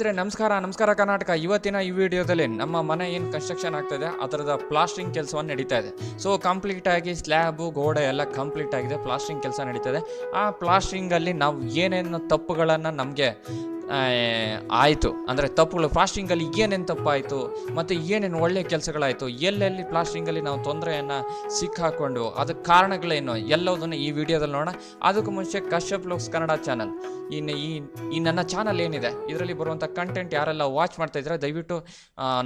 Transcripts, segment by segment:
ಸ್ನೇಹಿತರೆ ನಮಸ್ಕಾರ ನಮಸ್ಕಾರ ಕರ್ನಾಟಕ. ಇವತ್ತಿನ ಈ ವಿಡಿಯೋದಲ್ಲಿ ನಮ್ಮ ಮನೆ ಏನು ಕನ್ಸ್ಟ್ರಕ್ಷನ್ ಇದೆ ಅದರದ ಪ್ಲಾಸ್ಟ್ರಿಂಗ್ ಕೆಲಸವನ್ನು ನಡೀತಾ ಇದೆ. ಸೊ ಕಂಪ್ಲೀಟ್ ಆಗಿ ಸ್ಲ್ಯಾಬು ಗೋಡೆ ಎಲ್ಲ ಕಂಪ್ಲೀಟ್ ಆಗಿದೆ ಪ್ಲಾಸ್ಟ್ರಿಂಗ್ ಕೆಲಸ ನಡೀತಾ ಇದೆ. ಆ ಪ್ಲಾಸ್ಟ್ರಿಂಗಲ್ಲಿ ನಾವು ಏನೇನು ತಪ್ಪುಗಳನ್ನು ನಮಗೆ ಆಯಿತು. ಅಂದರೆ ತಪ್ಪುಗಳು. ಪ್ಲಾಸ್ಟಿಂಗಲ್ಲಿ ಏನೇನು ತಪ್ಪಾಯಿತು, ಮತ್ತು ಏನೇನು ಒಳ್ಳೆಯ ಕೆಲಸಗಳಾಯಿತು, ಎಲ್ಲೆಲ್ಲಿ ಪ್ಲಾಸ್ಟಿಂಗಲ್ಲಿ ನಾವು ತೊಂದರೆಯನ್ನು ಸಿಕ್ಕಾಕೊಂಡು, ಅದಕ್ಕೆ ಕಾರಣಗಳೇನು, ಎಲ್ಲದನ್ನು ಈ ವಿಡಿಯೋದಲ್ಲಿ ನೋಡೋಣ. ಅದಕ್ಕೂ ಮುಂಚೆ ಕಶ್ಯಪ್ ಲೋಕ್ಸ್ ಕನ್ನಡ ಚಾನಲ್. ಇನ್ನು ಈ ಈ ನನ್ನ ಚಾನಲ್ ಏನಿದೆ, ಇದರಲ್ಲಿ ಬರುವಂಥ ಕಂಟೆಂಟ್ ಯಾರೆಲ್ಲ ವಾಚ್ ಮಾಡ್ತಾ ಇದ್ದಾರೆ, ದಯವಿಟ್ಟು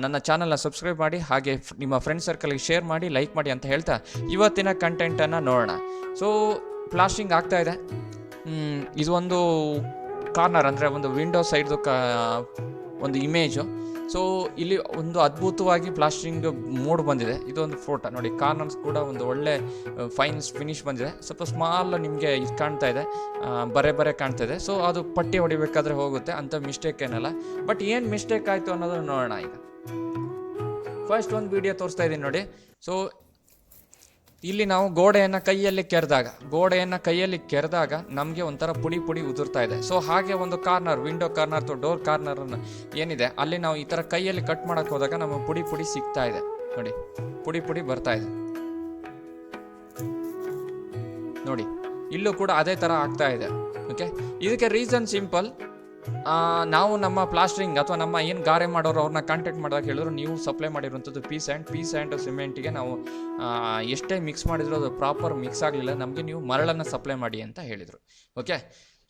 ನನ್ನ ಚಾನಲ್ನ ಸಬ್ಸ್ಕ್ರೈಬ್ ಮಾಡಿ, ಹಾಗೆ ನಿಮ್ಮ ಫ್ರೆಂಡ್ ಸರ್ಕಲ್ಗೆ ಶೇರ್ ಮಾಡಿ ಲೈಕ್ ಮಾಡಿ ಅಂತ ಹೇಳ್ತಾ ಇವತ್ತಿನ ಕಂಟೆಂಟನ್ನು ನೋಡೋಣ. ಸೊ ಪ್ಲಾಸ್ಟಿಂಗ್ ಆಗ್ತಾ ಇದೆ. ಇದು ಒಂದು ಕಾರ್ನರ್ ಅಂದರೆ ಒಂದು ವಿಂಡೋ ಸೈಡ್ದು ಕ ಒಂದು ಇಮೇಜು ಸೊ ಇಲ್ಲಿ ಒಂದು ಅದ್ಭುತವಾಗಿ ಪ್ಲಾಸ್ಟರಿಂಗ್ ಮೂಡ್ ಬಂದಿದೆ. ಇದೊಂದು ಫೋಟೋ ನೋಡಿ ಕಾರ್ನರ್ಸ್ ಕೂಡ ಒಂದು ಒಳ್ಳೆ ಫೈನ್ ಫಿನಿಶ್ ಬಂದಿದೆ. ಸ್ವಲ್ಪ ಸ್ಮಾಲ್ ನಿಮಗೆ ಇದು ಕಾಣ್ತಾ ಇದೆ. ಬರೆ ಬರೆ ಕಾಣ್ತಾ ಇದೆ. ಸೊ ಅದು ಪಟ್ಟಿ ಹೊಡಿಬೇಕಾದ್ರೆ ಹೋಗುತ್ತೆ. ಅಂಥ ಮಿಸ್ಟೇಕ್ ಏನಲ್ಲ. ಬಟ್ ಏನು ಮಿಸ್ಟೇಕ್ ಆಯಿತು ಅನ್ನೋದನ್ನು ನೋಡೋಣ ಈಗ. ಫಸ್ಟ್ ಒಂದು ವಿಡಿಯೋ ತೋರಿಸ್ತಾ ಇದ್ದೀನಿ ನೋಡಿ. ಸೊ ಇಲ್ಲಿ ನಾವು ಗೋಡೆಯನ್ನು ಕೈಯಲ್ಲಿ ಕೆರೆದಾಗ, ಗೋಡೆಯನ್ನು ಕೈಯಲ್ಲಿ ಕೆರೆದಾಗ ನಮಗೆ ಒಂಥರ ಪುಡಿ ಪುಡಿ ಉದುರ್ತಾ ಇದೆ. ಸೊ ಹಾಗೆ ಒಂದು ಕಾರ್ನರ್ ವಿಂಡೋ ಕಾರ್ನರ್ ಅಥವಾ ಡೋರ್ ಕಾರ್ನರ್ ಏನಿದೆ, ಅಲ್ಲಿ ನಾವು ಈ ಥರ ಕೈಯಲ್ಲಿ ಕಟ್ ಮಾಡೋಕೆ ಹೋದಾಗ ನಮಗೆ ಪುಡಿ ಪುಡಿ ಸಿಗ್ತಾ ಇದೆ. ನೋಡಿ, ಪುಡಿ ಪುಡಿ ಬರ್ತಾ ಇದೆ. ನೋಡಿ, ಇಲ್ಲೂ ಕೂಡ ಅದೇ ಥರ ಆಗ್ತಾ ಇದೆ. ಓಕೆ ಇದಕ್ಕೆ ರೀಸನ್ ಸಿಂಪಲ್ ನಾವು ನಮ್ಮ ಪ್ಲಾಸ್ಟ್ರಿಂಗ್ ಅಥವಾ ನಮ್ಮ ಏನು ಗಾರೆ ಮಾಡೋರು ಅವ್ರನ್ನ ಕಾಂಟ್ಯಾಕ್ಟ್ ಮಾಡಿದಾಗ ಹೇಳಿದ್ರು, ನೀವು ಸಪ್ಲೈ ಮಾಡಿರುವಂಥದ್ದು ಪೀಸ್ ಆ್ಯಂಡ್ ಪೀಸ್ ಆ್ಯಂಡ್ ಸಿಮೆಂಟಿಗೆ ನಾವು ಎಷ್ಟೇ ಮಿಕ್ಸ್ ಮಾಡಿದ್ರು ಅದು ಪ್ರಾಪರ್ ಮಿಕ್ಸ್ ಆಗಲಿಲ್ಲ, ನಮಗೆ ನೀವು ಮರಳನ್ನು ಸಪ್ಲೈ ಮಾಡಿ ಅಂತ ಹೇಳಿದರು. ಓಕೆ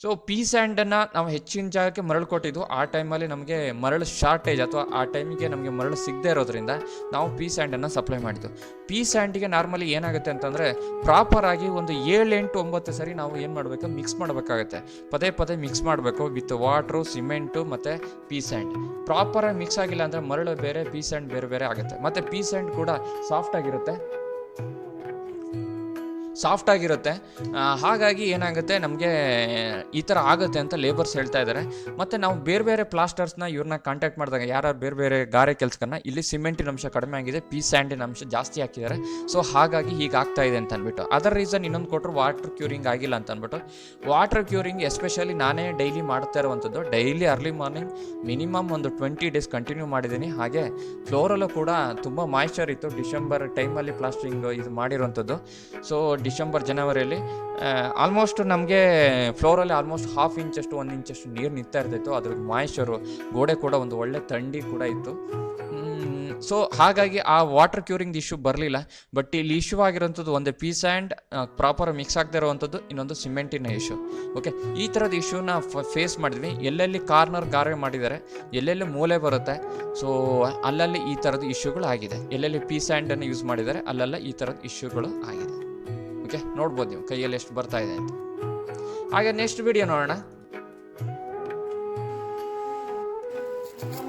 ಸೊ ಪೀಸ್ ಆ್ಯಂಡನ್ನು ನಾವು ಹೆಚ್ಚಿನ ಜಾಗಕ್ಕೆ ಮರಳು ಕೊಟ್ಟಿದ್ದು ಆ ಟೈಮಲ್ಲಿ ನಮಗೆ ಮರಳು ಶಾರ್ಟೇಜ್ ಅಥವಾ ಆ ಟೈಮಿಗೆ ನಮಗೆ ಮರಳು ಸಿಗದೇ ಇರೋದ್ರಿಂದ ನಾವು ಪೀಸ್ ಸ್ಯಾಂಡನ್ನು ಸಪ್ಲೈ ಮಾಡಿದ್ದು. ಪೀಸ್ ಸ್ಯಾಂಡಿಗೆ ನಾರ್ಮಲಿ ಏನಾಗುತ್ತೆ ಅಂತಂದರೆ ಪ್ರಾಪರ್ ಆಗಿ ಒಂದು ಏಳು ಎಂಟು ಒಂಬತ್ತು ಸರಿ ನಾವು ಏನು ಮಾಡಬೇಕು? ಮಿಕ್ಸ್ ಮಾಡಬೇಕಾಗುತ್ತೆ. ಪದೇ ಪದೇ ಮಿಕ್ಸ್ ಮಾಡಬೇಕು ವಿತ್ ವಾಟ್ರು ಸಿಮೆಂಟು ಮತ್ತು ಪೀಸ್ ಆ್ಯಂಡ್ ಪ್ರಾಪರಾಗಿ ಮಿಕ್ಸ್ ಆಗಿಲ್ಲ ಅಂದರೆ ಮರಳು ಬೇರೆ ಪೀಸ್ ಆ್ಯಂಡ್ ಬೇರೆ ಬೇರೆ ಆಗುತ್ತೆ. ಮತ್ತು ಪೀಸ್ ಆ್ಯಂಡ್ ಕೂಡ ಸಾಫ್ಟ್ ಸಾಫ್ಟ್ ಆಗಿರುತ್ತೆ. ಹಾಗಾಗಿ ಏನಾಗುತ್ತೆ, ನಮಗೆ ಈ ಥರ ಆಗುತ್ತೆ ಅಂತ ಲೇಬರ್ಸ್ ಹೇಳ್ತಾ ಇದ್ದಾರೆ ಮತ್ತು ನಾವು ಬೇರೆ ಬೇರೆ ಪ್ಲಾಸ್ಟರ್ಸ್ನ ಇವ್ರನ್ನ ಕಾಂಟ್ಯಾಕ್ಟ್ ಮಾಡಿದಾಗ ಯಾರು ಬೇರೆ ಬೇರೆ ಗಾರೆ ಕೆಲಸಗಳನ್ನ ಇಲ್ಲಿ ಸಿಮೆಂಟಿನ ಅಂಶ ಕಡಿಮೆ ಆಗಿದೆ ಪೀ ಸ್ಯಾಂಡಿನ ಅಂಶ ಜಾಸ್ತಿ ಹಾಕಿದ್ದಾರೆ. ಸೊ ಹಾಗಾಗಿ ಹೀಗೆ ಆಗ್ತಾ ಇದೆ ಅಂತ ಅಂದ್ಬಿಟ್ಟು. ಅದರ ರೀಸನ್ ಇನ್ನೊಂದು ಕೊಟ್ಟರು ವಾಟರ್ ಕ್ಯೂರಿಂಗ್ ಆಗಿಲ್ಲ ಅಂತ ಅಂದ್ಬಿಟ್ಟು. ವಾಟರ್ ಕ್ಯೂರಿಂಗ್ ಎಸ್ಪೆಷಲಿ ನಾನೇ ಡೈಲಿ ಮಾಡ್ತಾ ಇರುವಂಥದ್ದು ಡೈಲಿ ಅರ್ಲಿ ಮಾರ್ನಿಂಗ್ ಮಿನಿಮಮ್ ಒಂದು ಟ್ವೆಂಟಿ ಡೇಸ್ ಕಂಟಿನ್ಯೂ ಮಾಡಿದ್ದೀನಿ. ಹಾಗೆ ಫ್ಲೋರಲ್ಲೂ ಕೂಡ ತುಂಬ ಮಾಯ್ಚರ್ ಇತ್ತು. ಡಿಸೆಂಬರ್ ಟೈಮಲ್ಲಿ ಪ್ಲಾಸ್ಟ್ರಿಂಗ್ ಇದು ಮಾಡಿರುವಂಥದ್ದು ಸೊ ಡಿಸೆಂಬರ್ ಜನವರಿಯಲ್ಲಿ ಆಲ್ಮೋಸ್ಟ್ ನಮಗೆ ಫ್ಲೋರಲ್ಲಿ ಆಲ್ಮೋಸ್ಟ್ ಹಾಫ್ ಇಂಚಷ್ಟು, ಒಂದು ಇಂಚಷ್ಟು ನೀರು ನಿಂತಾ ಇರ್ತಿತ್ತು. ಅದ್ರ ಮಾಯ್ಚರು ಗೋಡೆ ಕೂಡ ಒಂದು ಒಳ್ಳೆ ಥಂಡಿ ಕೂಡ ಇತ್ತು. ಸೊ ಹಾಗಾಗಿ ಆ ವಾಟರ್ ಕ್ಯೂರಿಂಗ್ ಇಶ್ಯೂ ಬರಲಿಲ್ಲ. ಬಟ್ ಇಲ್ಲಿ ಇಶ್ಯೂ ಆಗಿರೋಂಥದ್ದು ಒಂದು ಪೀಸ್ ಆ್ಯಂಡ್ ಪ್ರಾಪರ್ ಮಿಕ್ಸ್ ಆಗದೇ ಇರುವಂಥದ್ದು ಇನ್ನೊಂದು ಸಿಮೆಂಟಿನ ಇಶ್ಯೂ ಓಕೆ ಈ ಥರದ ಇಶ್ಯೂನ ಫೇಸ್ ಮಾಡಿದ್ವಿ ಎಲ್ಲೆಲ್ಲಿ ಕಾರ್ನರ್ ಗಾರೆ ಮಾಡಿದ್ದಾರೆ ಎಲ್ಲೆಲ್ಲಿ ಮೂಲೆ ಬರುತ್ತೆ ಸೊ ಅಲ್ಲಲ್ಲಿ ಈ ಥರದ ಇಶ್ಯೂಗಳು ಆಗಿದೆ ಎಲ್ಲೆಲ್ಲಿ ಪೀಸ್ ಆ್ಯಂಡನ್ನು ಯೂಸ್ ಮಾಡಿದ್ದಾರೆ ಅಲ್ಲೆಲ್ಲ ಈ ಥರದ ಇಶ್ಯೂಗಳು ಆಗಿದೆ. ಓಕೆ ನೋಡ್ಬೋದು ನೀವು. ಕೈಯಲ್ಲಿ ಎಷ್ಟು ಬರ್ತಾ ಇದೆ ಅಂತ. ಹಾಗೆ ನೆಕ್ಸ್ಟ್ ವಿಡಿಯೋ ನೋಡೋಣ.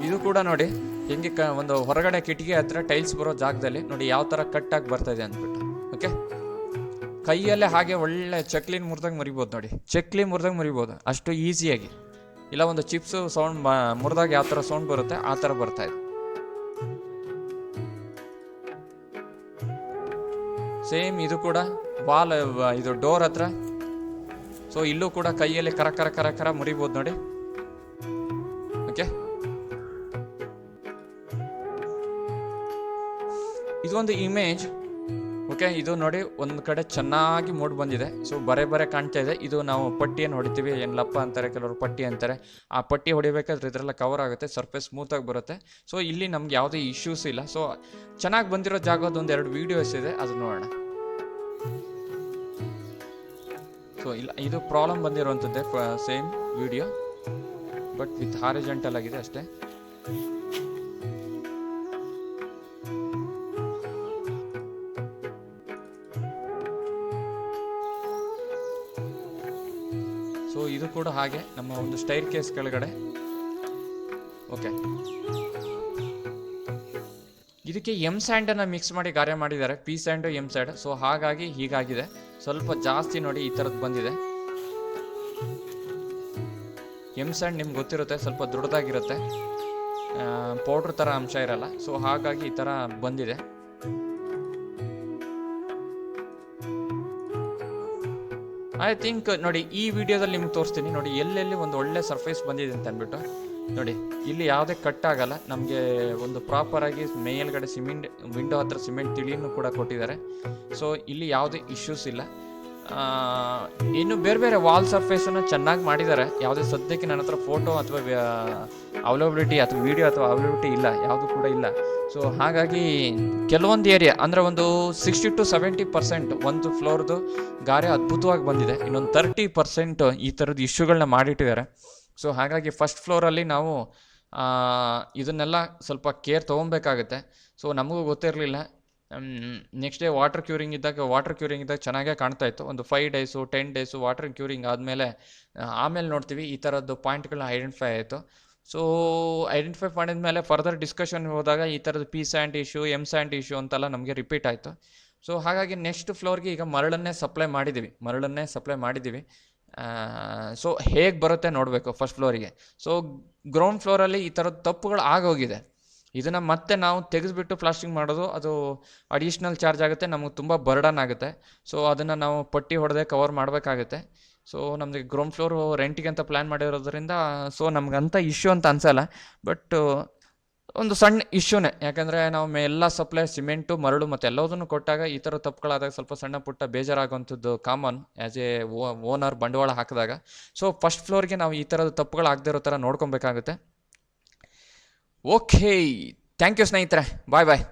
ಇದು ಕೂಡ ನೋಡಿ, ಹೆಂಗೆ ಕ, ಒಂದು ಹೊರಗಡೆ ಕಿಟಕಿ ಹತ್ರ ಟೈಲ್ಸ್ ಬರೋ ಜಾಗದಲ್ಲಿ ನೋಡಿ ಯಾವ ಥರ ಕಟ್ಟಾಗಿ ಬರ್ತಾ ಇದೆ ಅಂದ್ಬಿಟ್ಟು. ಓಕೆ ಕೈಯಲ್ಲೇ ಹಾಗೆ ಒಳ್ಳೆ ಚಕ್ಲಿನ ಮುರಿದಂಗೆ ಮರಿಬೋದು ನೋಡಿ. ಚಕ್ಲಿ ಮುರಿದಂಗೆ ಮರಿಬೋದು. ಅಷ್ಟು ಈಸಿಯಾಗಿ ಇಲ್ಲ ಒಂದು ಚಿಪ್ಸು ಸೌಂಡ್ ಮುರಿದಾಗ ಯಾವ ಥರ ಸೌಂಡ್ ಬರುತ್ತೆ, ಆ ಥರ ಬರ್ತಾ ಇದೆ. ಸೇಮ್ ಇದು ಕೂಡ. ವಾಲ್ ಇದು ಡೋರ್ ಹತ್ರ. ಸೊ ಇಲ್ಲೂ ಕೂಡ ಕೈಯಲ್ಲಿ ಕರ ಕರ ಕರ ಕರ ಮುರಿಬೋದು ನೋಡಿ. ಓಕೆ ಇದೊಂದು ಇಮೇಜ್ ಓಕೆ ಇದು ನೋಡಿ, ಒಂದು ಕಡೆ ಚೆನ್ನಾಗಿ ಮೂಡ್ ಬಂದಿದೆ. ಸೊ ಬರೆ ಬರೆ ಕಾಣ್ತಾ ಇದೆ. ಇದು ನಾವು ಪಟ್ಟಿಯನ್ನು ಹೊಡಿತೀವಿ. ಏನು ಲಪ್ಪ ಅಂತಾರೆ, ಕೆಲವರು ಪಟ್ಟಿ ಅಂತಾರೆ. ಆ ಪಟ್ಟಿ ಹೊಡಿಬೇಕಾದ್ರೆ ಇದರೆಲ್ಲ ಕವರ್ ಆಗುತ್ತೆ ಸರ್ಫೇಸ್ ಸ್ಮೂತಾಗಿ ಬರುತ್ತೆ. ಸೊ ಇಲ್ಲಿ ನಮ್ಗೆ ಯಾವುದೇ ಇಶ್ಯೂಸ್ ಇಲ್ಲ. ಸೊ ಚೆನ್ನಾಗಿ ಬಂದಿರೋ ಜಾಗದ ಒಂದು ಎರಡು ವೀಡಿಯೋಸ್ ಇದೆ. ಅದು ನೋಡೋಣ. ಸೊ ಇಲ್ಲ, ಇದು problem ಬಂದಿರುವಂಥದ್ದೇ same video but with horizontal ಆಗಿದೆ ಅಷ್ಟೇ. ಸೊ ಇದು ಕೂಡ ಹಾಗೆ ನಮ್ಮ ಒಂದು ಸ್ಟೈರ್ ಕೇಸ್ ಕೆಳಗಡೆ. ಓಕೆ ಇದಕ್ಕೆ ಎಂ ಸ್ಯಾಂಡನ್ನು ಮಿಕ್ಸ್ ಮಾಡಿ ಗಾರೆ ಮಾಡಿದ್ದಾರೆ. P sand M sand so ಹಾಗಾಗಿ ಹೀಗಾಗಿದೆ. ಸ್ವಲ್ಪ ಜಾಸ್ತಿ ನೋಡಿ ಈ ಥರದ್ದು ಬಂದಿದೆ. ಎಂ ಸ್ಯಾಂಡ್ ನಿಮ್ಗೆ ಗೊತ್ತಿರುತ್ತೆ, ಸ್ವಲ್ಪ ದೊಡ್ಡದಾಗಿರುತ್ತೆ. ಪೌಡ್ರ್ ಥರ ಅಂಶ ಇರಲ್ಲ. ಸೊ ಹಾಗಾಗಿ ಈ ಥರ ಬಂದಿದೆ. ಐ ಥಿಂಕ್ ನೋಡಿ ಈ ವಿಡಿಯೋದಲ್ಲಿ ನಿಮ್ಗೆ ತೋರಿಸ್ತೀನಿ. ನೋಡಿ ಎಲ್ಲೆಲ್ಲಿ ಒಂದು ಒಳ್ಳೆ ಸರ್ಫೇಸ್ ಬಂದಿದೆ ಅಂತ ಅಂದ್ಬಿಟ್ಟು. ನೋಡಿ, ಇಲ್ಲಿ ಯಾವುದೇ ಕಟ್ ಆಗಲ್ಲ ನಮಗೆ ಒಂದು ಪ್ರಾಪರಾಗಿ ಮೇಲ್ಗಡೆ ಸಿಮೆಂಟ್, ವಿಂಡೋ ಹತ್ರ ಸಿಮೆಂಟ್ ತಿಳಿಯನ್ನು ಕೂಡ ಕೊಟ್ಟಿದ್ದಾರೆ. ಸೊ ಇಲ್ಲಿ ಯಾವುದೇ ಇಶ್ಯೂಸ್ ಇಲ್ಲ. ಇನ್ನು ಬೇರೆ ಬೇರೆ ವಾಲ್ ಸರ್ಫೇಸನ್ನು ಚೆನ್ನಾಗಿ ಮಾಡಿದ್ದಾರೆ. ಯಾವುದೇ ಸದ್ಯಕ್ಕೆ ನನ್ನ ಹತ್ರ ಫೋಟೋ ಅಥವಾ ಅವೈಲಬಿಲಿಟಿ ಅಥವಾ ವಿಡಿಯೋ ಅಥವಾ ಅವೈಲಬಿಲಿಟಿ ಇಲ್ಲ, ಯಾವುದು ಕೂಡ ಇಲ್ಲ. ಸೊ ಹಾಗಾಗಿ ಕೆಲವೊಂದು ಏರಿಯಾ ಅಂದರೆ ಒಂದು ಸಿಕ್ಸ್ಟಿ ಟು ಸೆವೆಂಟಿ ಪರ್ಸೆಂಟ್ ಒಂದು ಫ್ಲೋರ್ದು ಗಾರೆ ಅದ್ಭುತವಾಗಿ ಬಂದಿದೆ. ಇನ್ನೊಂದು ತರ್ಟಿ ಪರ್ಸೆಂಟ್ ಈ ಥರದ್ದು ಇಶ್ಯೂಗಳನ್ನ ಮಾಡಿಟ್ಟಿದ್ದಾರೆ. ಸೊ ಹಾಗಾಗಿ ಫಸ್ಟ್ ಫ್ಲೋರಲ್ಲಿ ನಾವು ಇದನ್ನೆಲ್ಲ ಸ್ವಲ್ಪ ಕೇರ್ ತೊಗೊಬೇಕಾಗುತ್ತೆ. ಸೊ ನಮಗೂ ಗೊತ್ತಿರಲಿಲ್ಲ. ನೆಕ್ಸ್ಟ್ ಡೇ ವಾಟರ್ ಕ್ಯೂರಿಂಗ್ ಇದ್ದಾಗ ವಾಟರ್ ಕ್ಯೂರಿಂಗ್ ಇದ್ದಾಗ ಚೆನ್ನಾಗೇ ಕಾಣ್ತಾ ಇತ್ತು. ಒಂದು five days ten days water curing ಆದಮೇಲೆ, ಆಮೇಲೆ ನೋಡ್ತೀವಿ ಈ ಥರದ್ದು ಪಾಯಿಂಟ್ಗಳನ್ನ ಐಡೆಂಟಿಫೈ ಆಯಿತು. ಸೊ ಐಡೆಂಟಿಫೈ ಮಾಡಿದ ಮೇಲೆ ಫರ್ದರ್ ಡಿಸ್ಕಷನ್ ಹೋದಾಗ ಈ ಥರದ್ದು P sand issue M sand issue ಅಂತೆಲ್ಲ ನಮಗೆ ರಿಪೀಟ್ ಆಯಿತು. ಸೊ ಹಾಗಾಗಿ ನೆಕ್ಸ್ಟ್ ಫ್ಲೋರ್ಗೆ ಈಗ ಮರಳನ್ನೇ ಸಪ್ಲೈ ಮಾಡಿದ್ದೀವಿ. ಮರಳನ್ನೇ ಸಪ್ಲೈ ಮಾಡಿದ್ದೀವಿ. ಸೊ ಹೇಗೆ ಬರುತ್ತೆ ನೋಡಬೇಕು ಫಸ್ಟ್ ಫ್ಲೋರಿಗೆ ಸೊ ಗ್ರೌಂಡ್ ಫ್ಲೋರಲ್ಲಿ ಈ ಥರದ ತಪ್ಪುಗಳು ಆಗೋಗಿದೆ. ಇದನ್ನು ಮತ್ತೆ ನಾವು ತೆಗೆದುಬಿಟ್ಟು ಪ್ಲಾಸ್ಟಿಂಗ್ ಮಾಡೋದು, ಅದು ಅಡಿಷ್ನಲ್ ಚಾರ್ಜ್ ಆಗುತ್ತೆ, ನಮಗೆ ತುಂಬ ಬರ್ಡನ್ ಆಗುತ್ತೆ. ಸೊ ಅದನ್ನು ನಾವು ಪಟ್ಟಿ ಹೊಡೆದೇ ಕವರ್ ಮಾಡಬೇಕಾಗುತ್ತೆ. ಸೊ ನಮಗೆ ಗ್ರೌಂಡ್ ಫ್ಲೋರು ರೆಂಟಿಗೆ ಅಂತ ಪ್ಲ್ಯಾನ್ ಮಾಡಿರೋದ್ರಿಂದ ಸೊ ನಮಗಂತ ಇಶ್ಯೂ ಅಂತ ಅನ್ಸಲ್ಲ. ಬಟ್ ಒಂದು ಸಣ್ಣ ಇಶ್ಯೂನೇ. ಯಾಕಂದರೆ ನಾವು ಎಲ್ಲ ಸಪ್ಲೈ ಸಿಮೆಂಟು, ಮರಳು ಮತ್ತು ಎಲ್ಲದನ್ನು ಕೊಟ್ಟಾಗ ಈ ಥರ ತಪ್ಪುಗಳಾದಾಗ ಸ್ವಲ್ಪ ಸಣ್ಣ ಪುಟ್ಟ ಬೇಜಾರಾಗುವಂಥದ್ದು ಕಾಮನ್ ಆ್ಯಸ್ ಎ ಓನರ್ ಬಂಡವಾಳ ಹಾಕಿದಾಗ. ಸೊ ಫಸ್ಟ್ ಫ್ಲೋರ್ಗೆ ನಾವು ಈ ಥರದ ತಪ್ಪುಗಳು ಆಗದಿರೋ ಥರ ನೋಡ್ಕೊಬೇಕಾಗುತ್ತೆ. ಓಕೆ ಥ್ಯಾಂಕ್ ಯು ಸ್ನೇಹಿತರೆ. ಬಾಯ್ ಬಾಯ್